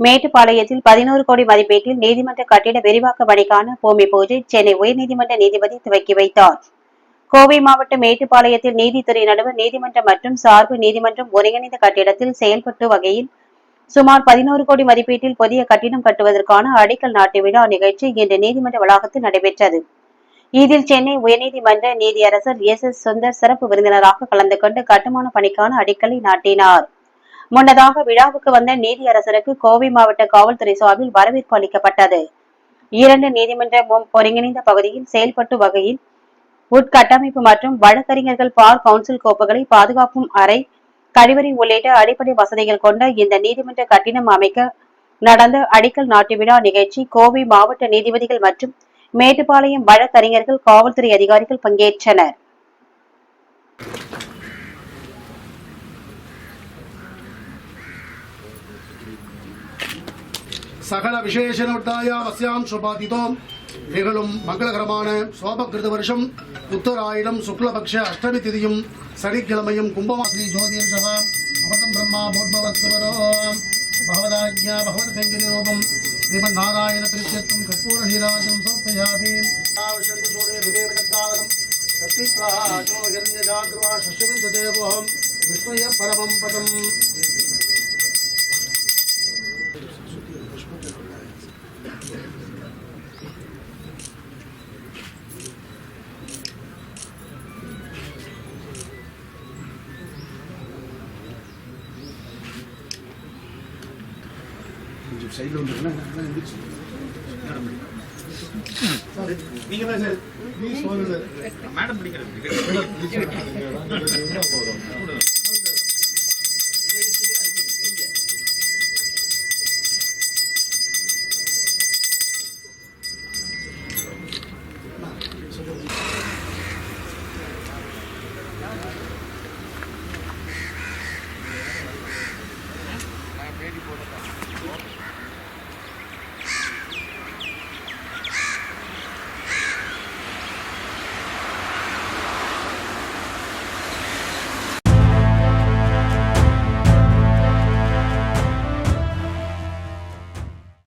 மேட்டுப்பாளையத்தில் பதினோரு கோடி மதிப்பீட்டில் நீதிமன்ற கட்டிட விரிவாக்க பணிக்கான பூமி பூஜை சென்னை உயர்நீதிமன்ற நீதிபதி துவக்கி வைத்தார். கோவை மாவட்டம் மேட்டுப்பாளையத்தில் நீதித்துறை நடுவர் நீதிமன்றம் மற்றும் சார்பு நீதிமன்றம் ஒருங்கிணைந்த கட்டிடத்தில் செயல்பட்டு வகையில் சுமார் பதினோரு கோடி மதிப்பீட்டில் புதிய கட்டிடம் கட்டுவதற்கான அடிக்கல் நாட்டு விழா நிகழ்ச்சி இன்று நீதிமன்ற வளாகத்தில் நடைபெற்றது. இதில் சென்னை உயர்நீதிமன்ற நீதியரசர் எஸ் எஸ் சுந்தர் சிறப்பு விருந்தினராக கலந்து கொண்டு கட்டுமான பணிக்கான அடிக்கலை நாட்டினார். முன்னதாக விழாவுக்கு வந்த நீதியரசருக்கு கோவை மாவட்ட காவல்துறை சார்பில் வரவேற்பு அளிக்கப்பட்டது. இரண்டு நீதிமன்ற முன் ஒருங்கிணைந்த பகுதியில் செயல்பட்டு வகையில் உட்கட்டமைப்பு மற்றும் வழக்கறிஞர்கள் பார் கவுன்சில் கோப்புகளை பாதுகாக்கும் அறை கழிவறை உள்ளிட்ட அடிப்படை வசதிகள் கொண்ட இந்த நீதிமன்ற கட்டிடம் அமைக்க நடந்த அடிக்கல் நாட்டு விழா நிகழ்ச்சி கோவை மாவட்ட நீதிபதிகள் மற்றும் மேட்டுப்பாளையம் வழக்கறிஞர்கள் காவல்துறை அதிகாரிகள் பங்கேற்றனர். சகல விசேஷனவட்டாயாம் அஸ்யாம் சுபாதிதோம். நிகழும் மங்களகரமான சோபகிருத வருஷம். உத்தராயணம் சுக்லபக்ஷ அஷ்டமி திதியும். சனிக்கிழமையும் கும்பமாசி ஜோதிர் சகா அமர்தம் பிரம்மா போட்பவஸ்வரோ பகவதாஜ்யா பகவத் பெங்கிரி ரூபம். ஸ்ரீமன் நாராயண திருச்சேத்தம் கற்பூர நீராஜம் சோப்பயாபி. ஆவசந்த சூரிய விதேவதக்காவதம் சத்தித்வா ஹிரண்யஜாகிருவா சசுவந்த தேவோகம் விஸ்வய பரமம் பதம் கொஞ்சம் சைடில் வந்துருக்குன்னா நீங்க தான் சார் மேடம் பிடிக்கிறது.